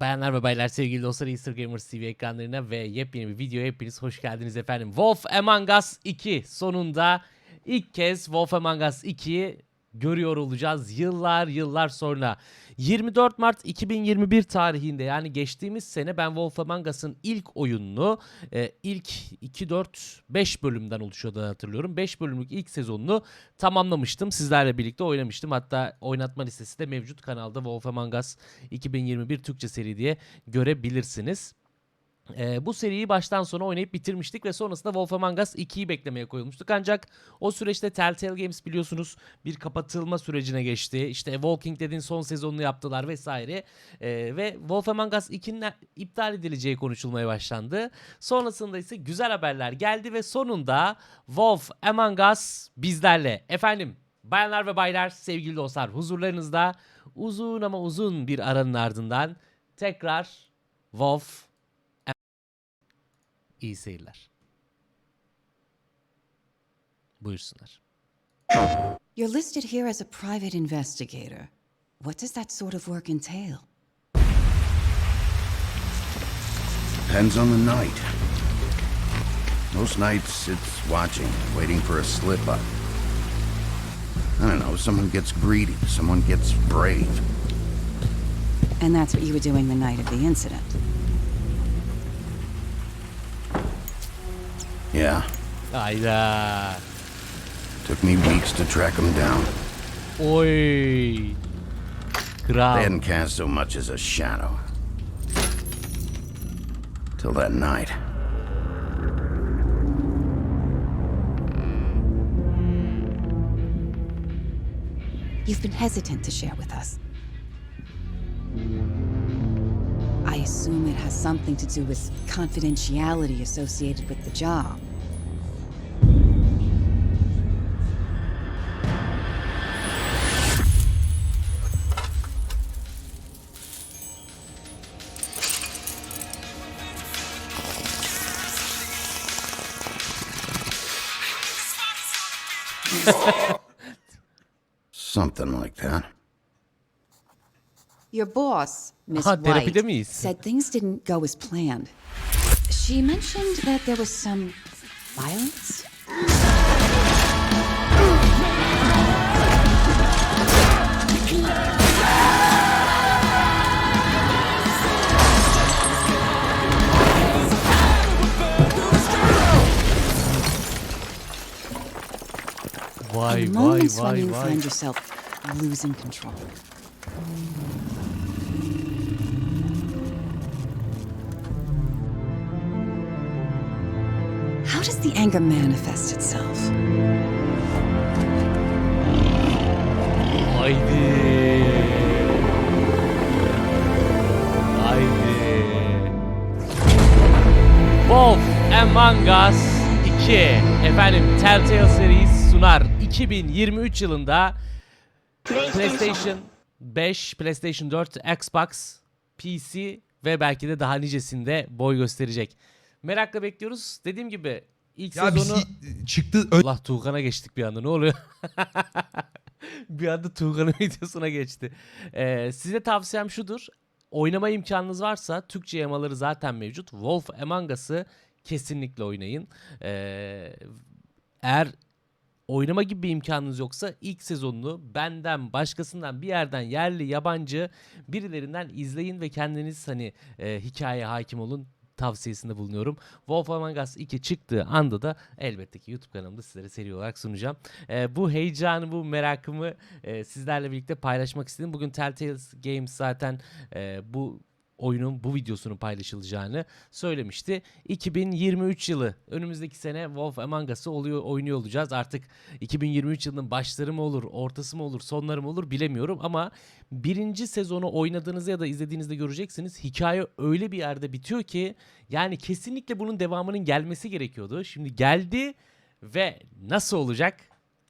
Bayanlar ve baylar sevgili dostlar Easter Gamers TV ekranlarına ve yepyeni bir videoya hepiniz hoş geldiniz efendim. Wolf Among Us 2 sonunda ilk kez Wolf Among Us 2'yi görüyor olacağız yıllar yıllar sonra. 24 Mart 2021 tarihinde yani geçtiğimiz sene ben Wolf Among Us'ın ilk oyununu e, ilk 2 4 5 bölümden oluşuyordu hatırlıyorum. 5 bölümlük ilk sezonunu tamamlamıştım. Sizlerle birlikte oynamıştım. Hatta oynatma listesi de mevcut kanalda Wolf Among Us 2021 Türkçe seri diye görebilirsiniz. Ee, bu seriyi baştan sona oynayıp bitirmiştik ve sonrasında Wolf Among Us 2'yi beklemeye koyulmuştuk. Ancak o süreçte Telltale Games biliyorsunuz bir kapatılma sürecine geçti. İşte Walking Dead'in son sezonunu yaptılar vesaire. Ee, ve Wolf Among Us 2'nin iptal edileceği konuşulmaya başlandı. Sonrasında ise güzel haberler geldi ve sonunda Wolf Among Us bizlerle. Efendim bayanlar ve baylar sevgili dostlar huzurlarınızda uzun ama uzun bir aranın ardından tekrar Wolf İyi seyirler. Buyursunlar. You're listed here as a private investigator. What does that sort of work entail? Depends on the night. Most nights it's watching, waiting for a slip up. I don't know, someone gets greedy, someone gets brave. And that's what you were doing the night of the incident. Yeah, Hayda. took me weeks to track them down. Oy. They Kral. hadn't cast so much as a shadow. Till that night. You've been hesitant to share with us. I assume it has something to do with confidentiality associated with the job. Something like that. Your boss, Miss Aha, White, miyiz? said things didn't go as planned. She mentioned that there was some violence. And vay moments when vay you vay. find yourself losing control. How does the anger manifest itself? Haydi. Haydi. Wolf Among Us 2 efendim Telltale Series sunar 2023 yılında PlayStation 5, PlayStation 4, Xbox, PC ve belki de daha nicesinde boy gösterecek. Merakla bekliyoruz. Dediğim gibi ilk Ya biz sezonu... y- çıktı Allah Tuğkan'a geçtik bir anda ne oluyor? bir anda Tuğkan'ın videosuna geçti. Ee, size tavsiyem şudur. Oynama imkanınız varsa Türkçe yamaları zaten mevcut. Wolf Among Us'ı kesinlikle oynayın. Ee, eğer oynama gibi bir imkanınız yoksa ilk sezonunu benden, başkasından, bir yerden yerli, yabancı birilerinden izleyin ve kendiniz hani e, hikayeye hakim olun tavsiyesinde bulunuyorum. Wolf Among Us 2 çıktığı anda da elbette ki YouTube kanalımda sizlere seri olarak sunacağım. E, bu heyecanı, bu merakımı e, sizlerle birlikte paylaşmak istedim. Bugün Telltale Games zaten e, bu oyunun bu videosunun paylaşılacağını söylemişti. 2023 yılı önümüzdeki sene Wolf Among Us'ı oluyor oynuyor olacağız. Artık 2023 yılının başları mı olur, ortası mı olur, sonları mı olur bilemiyorum ama birinci sezonu oynadığınızda ya da izlediğinizde göreceksiniz. Hikaye öyle bir yerde bitiyor ki yani kesinlikle bunun devamının gelmesi gerekiyordu. Şimdi geldi ve nasıl olacak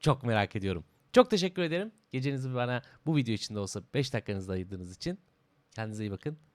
çok merak ediyorum. Çok teşekkür ederim. Gecenizi bana bu video için de olsa 5 dakikanızı ayırdığınız için. Kendinize iyi bakın.